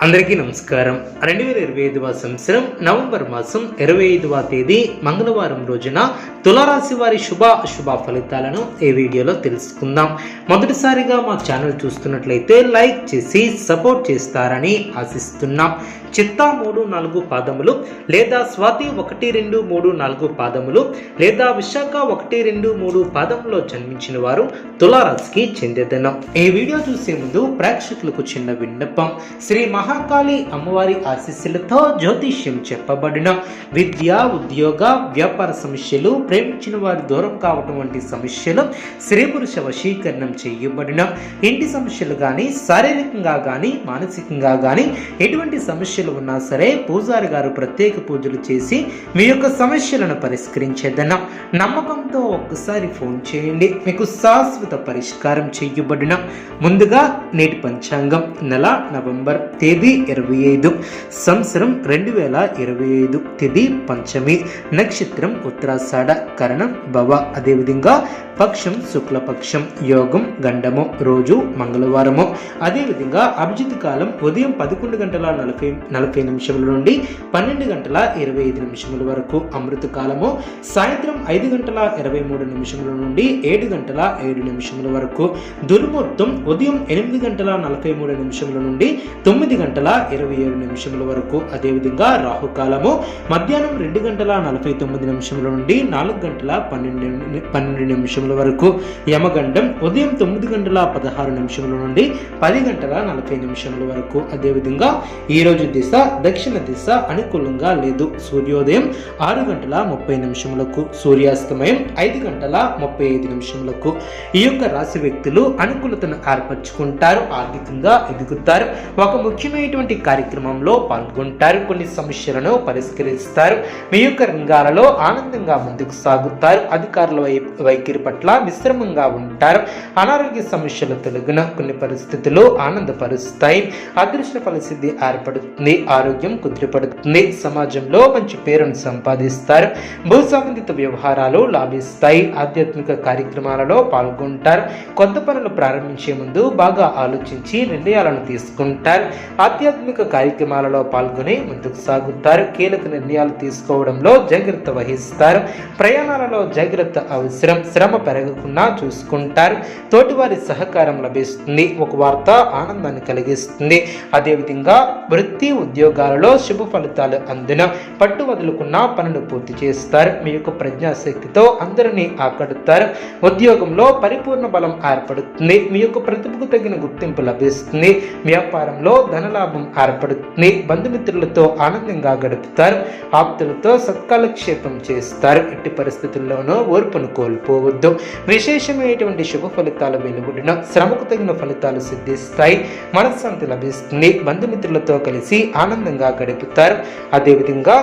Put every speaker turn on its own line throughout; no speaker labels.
అందరికీ నమస్కారం. రెండు వేల ఇరవై ఐదవ సంవత్సరం నవంబర్ మాసం ఇరవై ఐదవ తేదీ మంగళవారం రోజున తులారాశి వారి శుభ అశుభ ఫలితాలను ఈ వీడియోలో తెలుసుకుందాం. మొదటిసారిగా మా ఛానల్ చూస్తున్నట్లయితే లైక్ చేసి సపోర్ట్ చేస్తారని ఆశిస్తున్నాం. చిత్తా మూడు నాలుగు పాదములు లేదా స్వాతి ఒకటి రెండు మూడు నాలుగు పాదములు లేదా విశాఖ ఒకటి రెండు మూడు పాదములో జన్మించిన వారు తులారాశికి చెందేదనం. ఈ వీడియో చూసే ముందు ప్రేక్షకులకు చిన్న విన్నపం. శ్రీ మహాకాళి అమ్మవారి ఆశీస్సులతో జ్యోతిష్యం చెప్పబడిన విద్య ఉద్యోగ వ్యాపార సమస్యలు ప్రేమించిన వారు దూరం కావటం వంటి సమస్యలు స్త్రీ పురుష వశీకరణం చేయబడిన ఇంటి సమస్యలు కానీ శారీరకంగా కానీ మానసికంగా కానీ ఎటువంటి సమస్యలు ఉన్నా సరే పూజారి గారు ప్రత్యేక పూజలు చేసి మీ యొక్క సమస్యలను పరిష్కరించేదన్న నమ్మకంతో ఒక్కసారి ఫోన్ చేయండి. మీకు శాశ్వత పరిష్కారం చేయబడిన ముందుగా నేటి పంచాంగం నెల నవంబర్ తేదీ ఇరవై ఐదు సంవత్సరం రెండు వేల ఇరవై ఐదు తేదీ పంచమి నక్షత్రం ఉత్తరాషాఢ. కరణం భవ. అదేవిధంగా పక్షం శుక్లపక్షం యోగం గండము రోజు మంగళవారము. అదేవిధంగా అభిజిత్ కాలం ఉదయం పదకొండు గంటల నలభై నలభై నిమిషముల నుండి పన్నెండు గంటల ఇరవై ఐదు నిమిషముల వరకు అమృత కాలము. సాయంత్రం ఐదు గంటల ఇరవై మూడు నిమిషముల నుండి ఏడు గంటల ఏడు నిమిషముల వరకు. దుర్ముహూర్తం ఉదయం ఎనిమిది గంటల నలభై మూడు నిమిషముల నుండి తొమ్మిది గంటల ఇరవై ఏడు నిమిషముల వరకు. అదేవిధంగా రాహుకాలము మధ్యాహ్నం రెండు గంటల నలభై తొమ్మిది నిమిషముల నుండి నాలుగు గంటల పన్నెండు పన్నెండు నిమిషముల వరకు యమగండం ఉదయం తొమ్మిది గంటల పదహారు నిమిషముల నుండి పది గంటల నలభై నిమిషముల వరకు. అదేవిధంగా ఈ రోజు దిశ దక్షిణ దిశ అనుకూలంగా లేదు. సూర్యోదయం ఆరు గంటల ముప్పై నిమిషములకు సూర్యాస్తమయం ఐదు గంటల ముప్పై ఐదు నిమిషములకు. ఈ యొక్క రాశి వ్యక్తులు అనుకూలతను ఏర్పరచుకుంటారు ఆర్థికంగా ఎదుగుతారు ఒక ముఖ్యమైనటువంటి కార్యక్రమంలో పాల్గొంటారు కొన్ని సమస్యలను పరిష్కరిస్తారు. మీ యొక్క రంగాలలో ఆనందంగా ముందుకు సాగుతారు అధికారుల వై వైఖరి పట్ల మిశ్రమంగా ఉంటారు. అనారోగ్య సమస్యలు తొలగిన కొన్ని పరిస్థితులు ఆనందపరుస్తాయి. అదృష్ట ఫలసిద్ధి ఏర్పడుతుంది. ఆరోగ్యం కుదిరిపడుతుంది. సమాజంలో మంచి పేరును సంపాదిస్తారు. భూ సంబంధిత వ్యవహారాలు లాభిస్తాయి. ఆధ్యాత్మిక కార్యక్రమాలలో పాల్గొంటారు. కొత్త పనులు ప్రారంభించే ముందు బాగా ఆలోచించి నిర్ణయాలను తీసుకుంటారు. ఆధ్యాత్మిక కార్యక్రమాలలో పాల్గొని ముందుకు సాగుతారు. కీలక నిర్ణయాలు తీసుకోవడంలో జాగ్రత్త వహిస్తారు. ప్రయాణాలలో జాగ్రత్త అవసరం శ్రమ పెరగకుండా చూసుకుంటారు. తోటివారి సహకారం లభిస్తుంది. ఒక వార్త ఆనందాన్ని కలిగిస్తుంది. అదేవిధంగా వృత్తి ఉద్యోగాలలో శుభ ఫలితాలు అందిన పట్టు వదులుకున్న పనులు పూర్తి చేస్తారు. మీ యొక్క ప్రజ్ఞాశక్తితో అందరినీ ఆకడుతారు ఉద్యోగంలో పరిపూర్ణ బలం ఏర్పడుతుంది. మీ యొక్క ప్రతిభకు తగిన గుర్తింపు లభిస్తుంది. వ్యాపారంలో ధనలాభం ఏర్పడుతుంది. బంధుమిత్రులతో ఆనందంగా గడుపుతారు. ఆప్తులతో సత్కాలక్షేపం చేస్తారు. ఇట్టి పరిస్థితుల్లోనూ ఓర్పును కోల్పోవద్దు. విశేషమైనటువంటి శుభ ఫలితాల వెలువడిన శ్రమకు తగిన ఫలితాలు సిద్ధిస్తాయి. మనశ్శాంతి లభిస్తుంది. బంధుమిత్రులతో కలిసి ఆనందంగా గడుపుతారు. అదేవిధంగా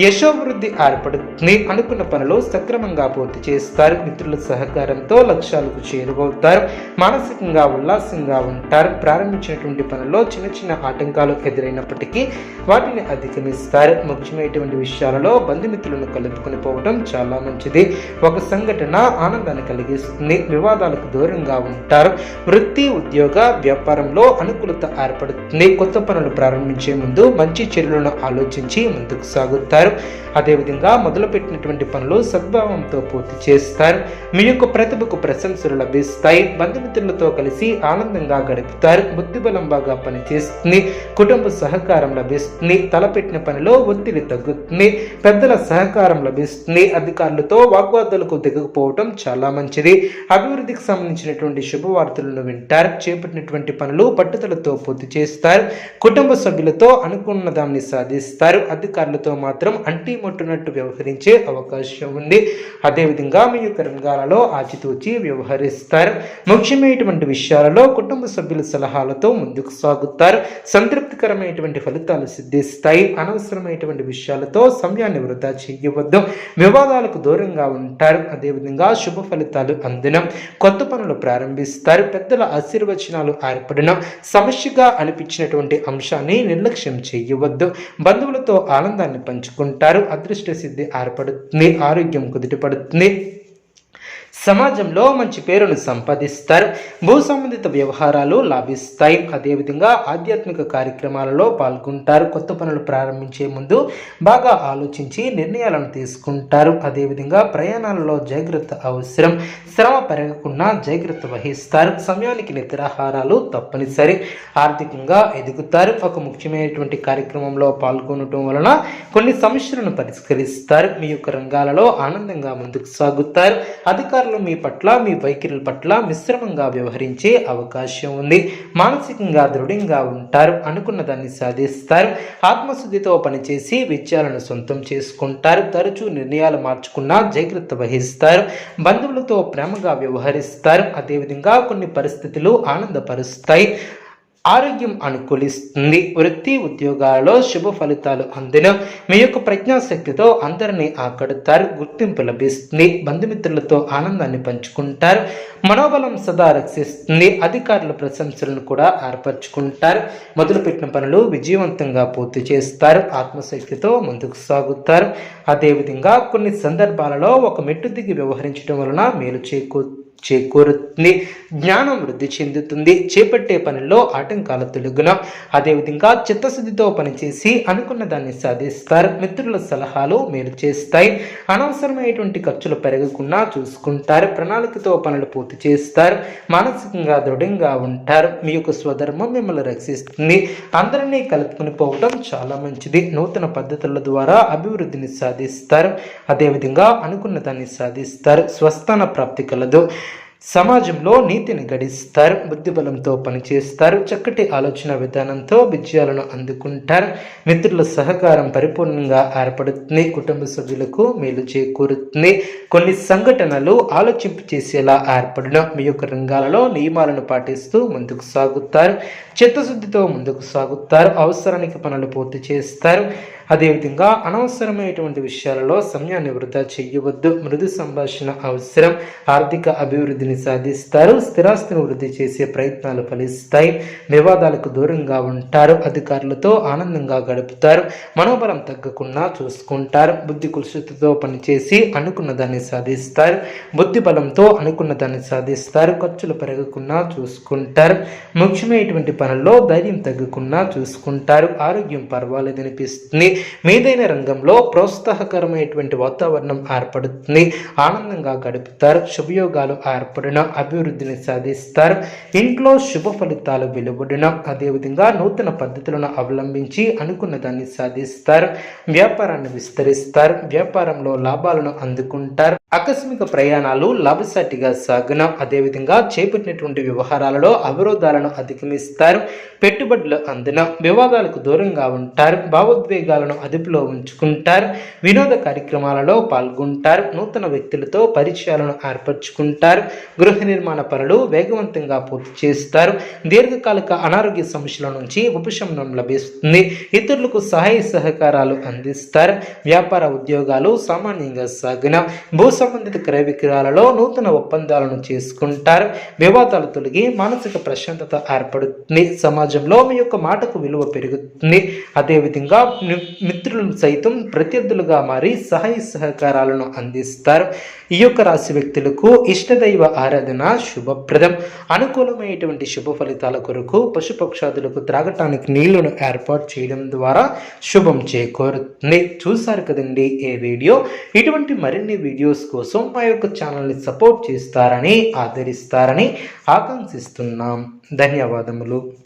యశోభివృద్ధి ఏర్పడుతుంది. అనుకున్న పనులు సక్రమంగా పూర్తి చేస్తారు. మిత్రుల సహకారంతో లక్ష్యాలకు చేరువవుతారు. మానసికంగా ఉల్లాసంగా ఉంటారు. ప్రారంభించినటువంటి పనుల్లో చిన్న చిన్న ఆటంకాలు ఎదురైనప్పటికీ వాటిని అధిగమిస్తారు. ముఖ్యమైనటువంటి విషయాలలో బంధుమిత్రులను కలుపుకొని పోవడం చాలా మంచిది. ఒక సంఘటన ఆనందాన్ని కలిగిస్తుంది. వివాదాలకు దూరంగా ఉంటారు. వృత్తి ఉద్యోగ వ్యాపారంలో అనుకూలత ఏర్పడుతుంది. కొత్త పనులు ప్రారంభించే ముందు మంచి చర్యలను ఆలోచించి ముందుకు సాగుతారు. చేస్తారు. అదేవిధంగా మొదలుపెట్టినటువంటి పనులు సద్భావంతో పూర్తి చేస్తారు. మీ యొక్క ప్రతిభకు ప్రశంసలు లభిస్తాయి. బంధుమిత్రులతో కలిసి ఆనందంగా గడుపుతారు. బుద్ధిబలం బాగా పనిచేస్తుంది. కుటుంబ సహకారం లభిస్తుంది. తలపెట్టిన పనిలో ఒత్తిడి తగ్గుతుంది. పెద్దల సహకారం లభిస్తుంది. అధికారులతో వాగ్వాదాలకు దిగకపోవటం చాలా మంచిది. అభివృద్ధికి సంబంధించినటువంటి శుభవార్తలను వింటారు. చేపట్టినటువంటి పనులు పట్టుదలతో పూర్తి చేస్తారు. కుటుంబ సభ్యులతో అనుకున్న దాన్ని సాధిస్తారు. అధికారులతో మాత్రం అంటీ ముట్టునట్టు వ్యవహరించే అవకాశం ఉంది. అదేవిధంగా మీ యొక్క రంగాలలో ఆచితూచి వ్యవహరిస్తారు. ముఖ్యమైనటువంటి విషయాలలో కుటుంబ సభ్యుల సలహాలతో ముందుకు సాగుతారు. సంతృప్తికరమైనటువంటి ఫలితాలు సిద్ధిస్తాయి. అనవసరమైనటువంటి విషయాలతో సమయాన్ని వృధా చేయవద్దు. వివాదాలకు దూరంగా ఉంటారు. అదేవిధంగా శుభ ఫలితాలు అందడం కొత్త పనులు ప్రారంభిస్తారు. పెద్దల ఆశీర్వచనాలు ఏర్పడిన సమస్యగా అనిపించినటువంటి అంశాన్ని నిర్లక్ష్యం చేయవద్దు. బంధువులతో ఆనందాన్ని పంచుకుంటారు. అదృష్ట సిద్ధి ఏర్పడుతుంది. ఆరోగ్యం కుదుటపడుతుంది. సమాజంలో మంచి పేరును సంపాదిస్తారు. భూ సంబంధిత వ్యవహారాలు లాభిస్తాయి. అదేవిధంగా ఆధ్యాత్మిక కార్యక్రమాలలో పాల్గొంటారు. కొత్త పనులు ప్రారంభించే ముందు బాగా ఆలోచించి నిర్ణయాలను తీసుకుంటారు. అదేవిధంగా ప్రయాణాలలో జాగ్రత్త అవసరం. శ్రమ పెరగకుండా జాగ్రత్త వహిస్తారు. సమయానికి నిద్రాహారాలు తప్పనిసరి. ఆర్థికంగా ఎదుగుతారు. ఒక ముఖ్యమైనటువంటి కార్యక్రమంలో పాల్గొనటం వలన కొన్ని సమస్యలను పరిష్కరిస్తారు. మీ యొక్క రంగాలలో ఆనందంగా ముందుకు సాగుతారు. అధికారులు మీ పట్ల మీ వైఖరుల పట్ల మిశ్రమంగా వ్యవహరించే అవకాశం ఉంది. మానసికంగా దృఢంగా ఉంటారు అనుకున్న దాన్ని సాధిస్తారు. ఆత్మశుద్ధితో పనిచేసి విజయాలను సొంతం చేసుకుంటారు. తరచూ నిర్ణయాలు మార్చుకున్నా జాగ్రత్త వహిస్తారు. బంధువులతో ప్రేమగా వ్యవహరిస్తారు. అదేవిధంగా కొన్ని పరిస్థితులు ఆనందపరుస్తాయి. ఆరోగ్యం అనుకూలిస్తుంది. వృత్తి ఉద్యోగాలలో శుభ ఫలితాలు అందిన మీ యొక్క ప్రజ్ఞాశక్తితో అందరినీ ఆకడతారు గుర్తింపు లభిస్తుంది బంధుమిత్రులతో ఆనందాన్ని పంచుకుంటారు మనోబలం సదా రక్షిస్తుంది అధికారుల ప్రశంసలను కూడా ఏర్పరచుకుంటారు. మొదలుపెట్టిన పనులు విజయవంతంగా పూర్తి చేస్తారు ఆత్మశక్తితో ముందుకు సాగుతారు. అదేవిధంగా కొన్ని సందర్భాలలో ఒక మెట్టు దిగి వ్యవహరించడం వలన మేలు చేకూరు చేకూరుతుంది. జ్ఞానం వృద్ధి చెందుతుంది. చేపట్టే పనిలో ఆటంకాల తొలగున. అదేవిధంగా చిత్తశుద్ధితో పనిచేసి అనుకున్న దాన్ని సాధిస్తారు. మిత్రుల సలహాలు మేలు చేస్తాయి. అనవసరమైనటువంటి ఖర్చులు పెరగకుండా చూసుకుంటారు. ప్రణాళికతో పనులు పూర్తి చేస్తారు. మానసికంగా దృఢంగా ఉంటారు. మీ యొక్క స్వధర్మం మిమ్మల్ని రక్షిస్తుంది. అందరినీ కలుపుకుని పోవడం చాలా మంచిది. నూతన పద్ధతుల ద్వారా అభివృద్ధిని సాధిస్తారు. అదేవిధంగా అనుకున్న దాన్ని సాధిస్తారు. స్వస్థాన ప్రాప్తి కలదు. సమాజంలో నీతిని గడిస్తారు బుద్ధిబలంతో పనిచేస్తారు చక్కటి ఆలోచన విధానంతో విజయాలను అందుకుంటారు. మిత్రుల సహకారం పరిపూర్ణంగా ఏర్పడుతుంది కుటుంబ సభ్యులకు మేలు చేకూరుతుంది. కొన్ని సంఘటనలు ఆలోచింపు చేసేలా ఏర్పడిన మీ యొక్క రంగాలలో నియమాలను పాటిస్తూ ముందుకు సాగుతారు. చిత్తశుద్ధితో ముందుకు సాగుతారు. అవసరానికి పనులు పూర్తి చేస్తారు. అదేవిధంగా అనవసరమైనటువంటి విషయాలలో సమయాన్ని వృధా చేయవద్దు. మృదు సంభాషణ అవసరం. ఆర్థిక అభివృద్ధిని సాధిస్తారు. స్థిరాస్తిని వృద్ధి చేసే ప్రయత్నాలు ఫలిస్తాయి. వివాదాలకు దూరంగా ఉంటారు. అధికారులతో ఆనందంగా గడుపుతారు. మనోబలం తగ్గకుండా చూసుకుంటారు. బుద్ధి కులుషతతో పనిచేసి అనుకున్న దాన్ని సాధిస్తారు. బుద్ధి బలంతో అనుకున్న దాన్ని సాధిస్తారు. ఖర్చులు పెరగకుండా చూసుకుంటారు. ముఖ్యమైనటువంటి పనుల్లో ధైర్యం తగ్గకుండా చూసుకుంటారు. ఆరోగ్యం పర్వాలేదనిపిస్తుంది. మీదైన రంగంలో ప్రోత్సాహకరమైనటువంటి వాతావరణం ఏర్పడుతుంది. ఆనందంగా గడుపుతారు. శుభయోగాలు ఏర్పడిన. అభివృద్ధిని సాధిస్తారు. ఇంట్లో శుభ ఫలితాలు వెలువడిన. అదేవిధంగా నూతన పద్ధతులను అవలంబించి అనుకున్న దాన్ని సాధిస్తారు. వ్యాపారాన్ని విస్తరిస్తారు. వ్యాపారంలో లాభాలను అందుకుంటారు. ఆకస్మిక ప్రయాణాలు లాభసాటిగా సాగున. అదేవిధంగా చేపట్టినటువంటి వ్యవహారాలలో అవరోధాలను అధిగమిస్తారు. పెట్టుబడులు అందిన. వివాదాలకు దూరంగా ఉంటారు. భావోద్వేగాలను అదుపులో ఉంచుకుంటారు. వినోద కార్యక్రమాలలో పాల్గొంటారు. నూతన వ్యక్తులతో పరిచయాలను ఏర్పరచుకుంటారు. గృహ నిర్మాణ పనులు వేగవంతంగా పూర్తి చేస్తారు. దీర్ఘకాలిక అనారోగ్య సమస్యల నుంచి ఉపశమనం లభిస్తుంది. ఇతరులకు సహాయ సహకారాలు అందిస్తారు. వ్యాపార ఉద్యోగాలు సామాన్యంగా సాగిన భూ సంబంధిత క్రయ విక్రయాలలో నూతన ఒప్పందాలను చేసుకుంటారు. వివాదాలు తొలగి మానసిక ప్రశాంతత ఏర్పడుతుంది. సమాజంలో మీ యొక్క మాటకు విలువ పెరుగుతుంది. అదేవిధంగా మిత్రులు సైతం ప్రత్యర్థులుగా మారి సహాయ సహకారాలను అందిస్తారు. ఈ యొక్క రాశి వ్యక్తులకు ఇష్టదైవ ఆరాధన శుభప్రదం. అనుకూలమైనటువంటి శుభ ఫలితాల కొరకు పశుపక్షాదులకు త్రాగటానికి నీళ్ళను ఏర్పాటు చేయడం ద్వారా శుభం చేకూరుతుంది. చూశారు కదండి ఏ వీడియో? ఇటువంటి మరిన్ని వీడియోస్ కోసం మా యొక్క ఛానల్ని సపోర్ట్ చేస్తారని ఆదరిస్తారని ఆకాంక్షిస్తున్నాం. ధన్యవాదములు.